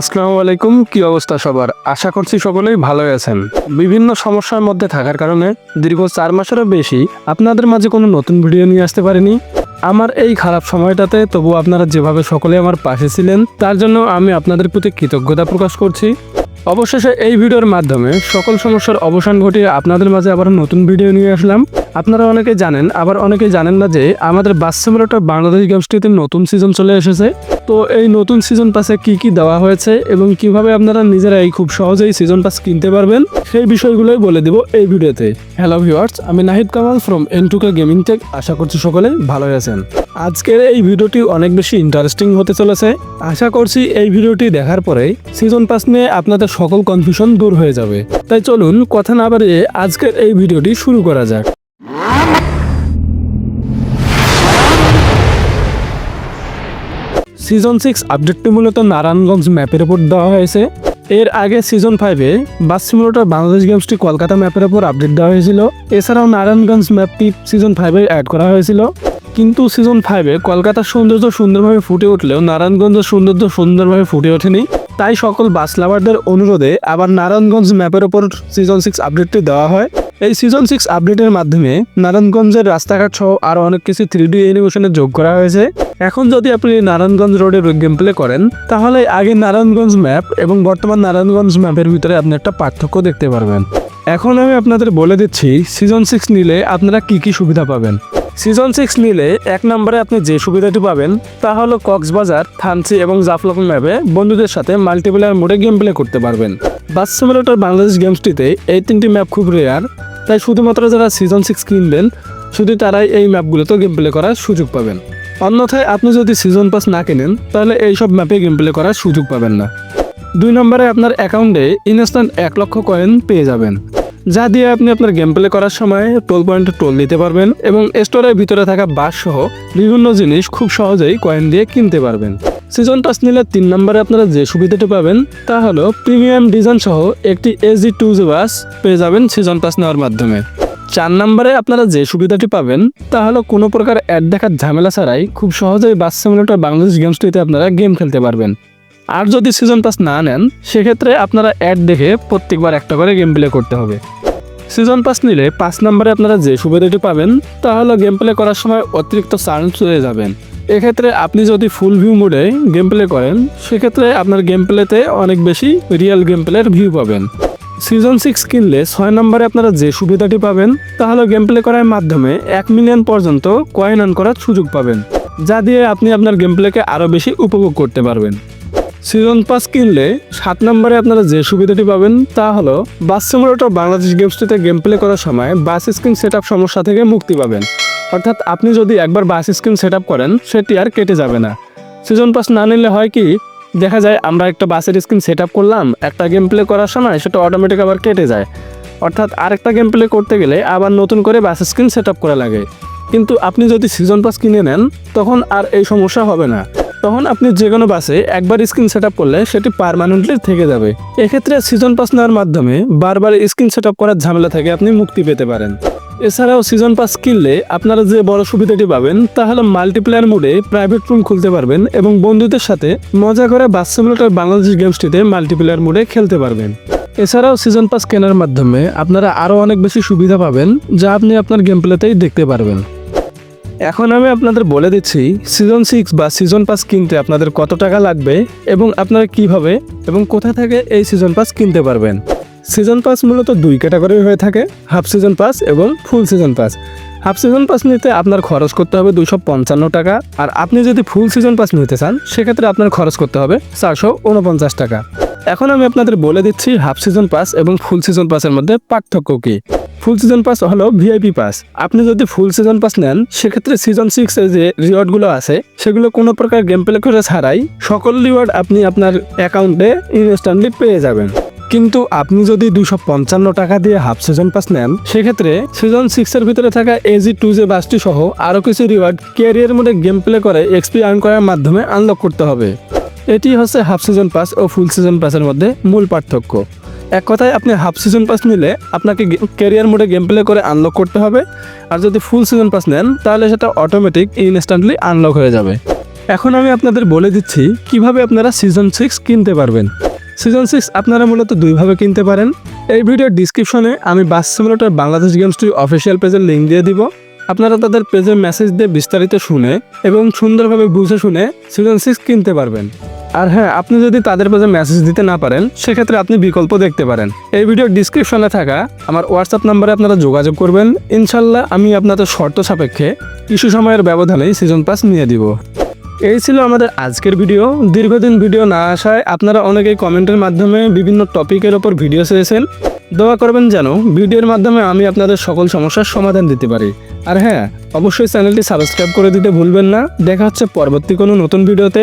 আসসালামু আলাইকুম, কি অবস্থা সবার? আশা করছি সকলেই ভালোই আছেন। বিভিন্ন সমস্যার মধ্যে থাকার কারণে দীর্ঘ চার মাসেরও বেশি আপনাদের মাঝে কোনো নতুন ভিডিও নিয়ে আসতে পারিনি। আমার এই খারাপ সময়টাতে তবু আপনারা যেভাবে সকলে আমার পাশে ছিলেন, তার জন্য আমি আপনাদের প্রতি কৃতজ্ঞতা প্রকাশ করছি। অবশেষে এই ভিডিওর মাধ্যমে সকল সমস্যার অবসান ঘটিয়ে আপনাদের মাঝে আবার নতুন ভিডিও নিয়ে আসলাম। আপনারা অনেকে জানেন, আবার অনেকে জানেন না যে আমাদের বাচ্চামূলটা বাংলাদেশ গেমসটিতে নতুন সিজন চলে এসেছে। তো এই নতুন সিজন পাসে কি কি দেওয়া হয়েছে এবং কীভাবে আপনারা নিজেরাই খুব সহজেই সিজন পাস কিনতে পারবেন, সেই বিষয়গুলোই বলে দিব এই ভিডিওতে। হ্যালো ভিউয়ার্স আমি Nahid Kamal from N two K gaming tech আশা করছি সকলে ভালো আছেন। আজকের এই ভিডিওটি অনেক বেশি ইন্টারেস্টিং হতে চলেছে। আশা করছি এই ভিডিওটি দেখার পরে সিজন পাস নিয়ে আপনাদের সকল কনফিউশন দূর হয়ে যাবে। তাই চলুন, কথা না বাড়িয়ে আজকের এই ভিডিওটি শুরু করা যাক। সিজন সিক্স আপডেটটি মূলত নারায়ণগঞ্জ ম্যাপের উপর দেওয়া হয়েছে। এর আগে সিজন ফাইভে বাস সিমুলেটর বাংলাদেশ গেমসটি কলকাতা ম্যাপের উপর আপডেট দেওয়া হয়েছিল। এছাড়াও নারায়ণগঞ্জ ম্যাপটি সিজন ফাইভে অ্যাড করা হয়েছিল। কিন্তু সিজন ফাইভে কলকাতার সৌন্দর্য সুন্দরভাবে ফুটে উঠলেও নারায়ণগঞ্জের সৌন্দর্য সুন্দরভাবে ফুটে ওঠেনি। তাই সকল বাস লাভারদের অনুরোধে আবার নারায়ণগঞ্জ ম্যাপের ওপর সিজন সিক্স আপডেটটি দেওয়া হয়। এই সিজন সিক্স আপডেটের মাধ্যমে নারায়ণগঞ্জের রাস্তাঘাট সহ আরও অনেক কিছু থ্রি ডি অ্যানিমেশনে যোগ করা হয়েছে। এখন যদি আপনি নারায়ণগঞ্জ রোডের গেম প্লে করেন, তাহলে আগে নারায়ণগঞ্জ ম্যাপ এবং বর্তমান নারায়ণগঞ্জ ম্যাপের ভিতরে আপনি একটা পার্থক্য দেখতে পারবেন। এখন আমি আপনাদের বলে দিচ্ছি সিজন সিক্স নিলে আপনারা কি কি সুবিধা পাবেন? সিজন সিক্স নিলে এক নম্বরে আপনি যে সুবিধাটি পাবেন তা হলো কক্সবাজার, থানচি এবং জাফলক ম্যাপে বন্ধুদের সাথে মাল্টিপ্লেয়ার মোডে গেম প্লে করতে পারবেন। বাস সিমুলেটর বাংলাদেশ গেমসটিতে এই তিনটি ম্যাপ খুব রেয়ার তাই শুধুমাত্র যারা সিজন সিক্স কিনবেন, শুধু তারাই এই ম্যাপগুলোতে গেম প্লে করার সুযোগ পাবেন। অন্যথায় আপনি যদি সিজন পাস না কেনেন, তাহলে এইসব ম্যাপে গেম প্লে করার সুযোগ পাবেন না। দুই নম্বরে আপনার অ্যাকাউন্টে ইনস্ট্যান্ট এক লক্ষ কয়েন পেয়ে যাবেন। যা দিয়ে আপনি আপনার গেম প্লে করার সময় টোল পয়েন্টে টোল দিতে পারবেন এবং স্টোরের ভিতরে থাকা বাস সহ বিভিন্ন জিনিস খুব সহজেই কয়েন দিয়ে কিনতে পারবেন। সিজন পাস নিলে তিন নম্বরে আপনারা যে সুবিধাটি পাবেন তা হলো প্রিমিয়াম ডিজাইন সহ একটি এজি টু বাস পেয়ে যাবেন সিজন পাস নেওয়ার মাধ্যমে। চার নম্বরে আপনারা যে সুবিধাটি পাবেন তা হলো কোনো প্রকার অ্যাড দেখার ঝামেলা ছাড়াই খুব সহজেই বাস সিমুলেটর বাংলাদেশ গেমসটিতে আপনারা গেম খেলতে পারবেন। আর যদি সিজন পাস না নেন, সেক্ষেত্রে আপনারা অ্যাড দেখে প্রত্যেকবার একটা করে গেম প্লে করতে হবে। সিজন পাস নিলে পাঁচ নম্বরে আপনারা যে সুবিধাটি পাবেন, তা হলো গেম প্লে করার সময় অতিরিক্ত চান্স হয়ে যাবেন। এক্ষেত্রে আপনি যদি ফুল ভিউ মোডে গেম প্লে করেন, সেক্ষেত্রে আপনার গেম প্লেতে অনেক বেশি রিয়েল গেম প্লের ভিউ পাবেন। সিজন সিক্স কিনলে ছয় নম্বরে আপনারা যে সুবিধাটি পাবেন, তা হলো গেম প্লে করার মাধ্যমে এক মিলিয়ন পর্যন্ত কয়েন আর্ন করার সুযোগ পাবেন। যা দিয়ে আপনি আপনার গেম প্লেকে আরও বেশি উপভোগ করতে পারবেন। সিজন পাস কিনলে সাত নম্বরে আপনারা যে সুবিধাটি পাবেন তা হলো বাস সিমুলেটর বাংলাদেশ গেমসটিতে গেম প্লে করার সময় বাস স্ক্রিন সেট সমস্যা থেকে মুক্তি পাবেন। অর্থাৎ আপনি যদি একবার বাস স্ক্রিন সেট করেন, সেটি আর কেটে যাবে না। সিজন পাস না নিলে হয় কি, দেখা যায় আমরা একটা বাসের স্ক্রিন সেট করলাম, একটা গেম প্লে করার সময় সেটা অটোমেটিক আবার কেটে যায়। অর্থাৎ আরেকটা গেম প্লে করতে গেলে আবার নতুন করে বাস স্ক্রিন সেট করা লাগে। কিন্তু আপনি যদি সিজন পাস কিনে নেন, তখন আর এই সমস্যা হবে না। তখন আপনি যে কোনো বাসে একবার স্ক্রিন সেট করলে সেটি পারমানেন্টলি থেকে যাবে। এক্ষেত্রে সিজন পাস নেওয়ার মাধ্যমে বারবার স্ক্রিন সেট আপ করার ঝামেলা থেকে আপনি মুক্তি পেতে পারেন। এছাড়াও সিজন পাস কিনলে আপনারা যে বড় সুবিধাটি পাবেন, তা হলো মাল্টিপ্লেয়ার মোডে প্রাইভেট রুম খুলতে পারবেন এবং বন্ধুদের সাথে মজা করে বাস সিমুলেটর বাংলাদেশ গেমসটিতে মাল্টিপ্লেয়ার মোডে খেলতে পারবেন। এছাড়াও সিজন পাস কেনার মাধ্যমে আপনারা আরও অনেক বেশি সুবিধা পাবেন, যা আপনি আপনার গেম প্লেতেই দেখতে পারবেন। এখন আমি আপনাদের বলে দিচ্ছি সিজন সিক্স বা সিজন পাস কিনতে আপনাদের কত টাকা লাগবে এবং আপনারা কীভাবে এবং কোথা থেকে এই সিজন পাস কিনতে পারবেন। সিজন পাস মূলত দুই ক্যাটাগরি হয়ে থাকে হাফ সিজন পাস এবং full season pass half season pass নিতে আপনার খরচ করতে হবে দুশো পঞ্চান্ন টাকা, আর আপনি যদি ফুল সিজন পাস নিতে চান, সেক্ষেত্রে আপনার খরচ করতে হবে চারশো উনপঞ্চাশ টাকা। এখন আমি আপনাদের বলে দিচ্ছি হাফ সিজন পাস এবং ফুল সিজন পাসের মধ্যে পার্থক্য কী। ফুল সিজন পাস হলো ভিআইপি পাস। আপনি যদি ফুল সিজন পাস নেন, সেক্ষেত্রে সিজন সিক্স এর যে রিওয়ার্ডগুলো আছে, সেগুলো কোনো প্রকার গেম প্লে করে ছাড়াই সকল রিওয়ার্ড আপনি আপনার অ্যাকাউন্টে ইনস্ট্যান্টলি পেয়ে যাবেন। কিন্তু আপনি যদি দুশো পঞ্চান্ন টাকা দিয়ে হাফ সিজন পাস নেন, সেক্ষেত্রে সিজন সিক্স এর ভিতরে থাকা এজি টু জে বাসটি সহ আরও কিছু রিওয়ার্ড ক্যারিয়ার মোডে গেম প্লে করে এক্সপি আর্ন করার মাধ্যমে আনলক করতে হবে। এটি হচ্ছে হাফ সিজন পাস ও ফুল সিজন পাসের মধ্যে মূল পার্থক্য। এক কথায় আপনি হাফ সিজন পাস নিলে আপনাকে ক্যারিয়ার মোডে গেম প্লে করে আনলক করতে হবে। আর যদি ফুল সিজন পাস নেন, তাহলে সেটা অটোমেটিক ইনস্ট্যান্টলি আনলক হয়ে যাবে। এখন আমি আপনাদের বলে দিচ্ছি, কীভাবে আপনারা সিজন সিক্স কিনতে পারবেন। সিজন সিক্স আপনারা মূলত দুইভাবে কিনতে পারেন। এই ভিডিওর ডিসক্রিপশনে আমি bus simulator Bangladesh games to official পেজের লিঙ্ক দিয়ে দিব। আপনারা তাদের পেজে মেসেজ দিয়ে বিস্তারিত শুনে এবং সুন্দরভাবে বুঝে শুনে সিজন সিক্স কিনতে পারবেন। আর হ্যাঁ আপনি যদি তাদের পেজে মেসেজ দিতে না পারেন, সেক্ষেত্রে আপনি বিকল্প দেখতে পারেন। এই ভিডিওর ডিসক্রিপশনে থাকা আমার হোয়াটসঅ্যাপ নাম্বারে আপনারা যোগাযোগ করবেন। ইনশাল্লাহ আমি আপনাদের শর্ত সাপেক্ষে কিছু সময়ের ব্যবধানেই সিজন পাস নিয়ে দিব। এই ছিল আমাদের আজকের ভিডিও দীর্ঘদিন ভিডিও না আসায় আপনারা অনেকেই কমেন্টের মাধ্যমে বিভিন্ন টপিকের ওপর ভিডিও চেয়েছেন। দোয়া করবেন যেন ভিডিওর মাধ্যমে আমি আপনাদের সকল সমস্যার সমাধান দিতে পারি। আর হ্যাঁ অবশ্যই চ্যানেলটি সাবস্ক্রাইব করে দিতে ভুলবেন না। দেখা হচ্ছে পরবর্তী কোনো নতুন ভিডিওতে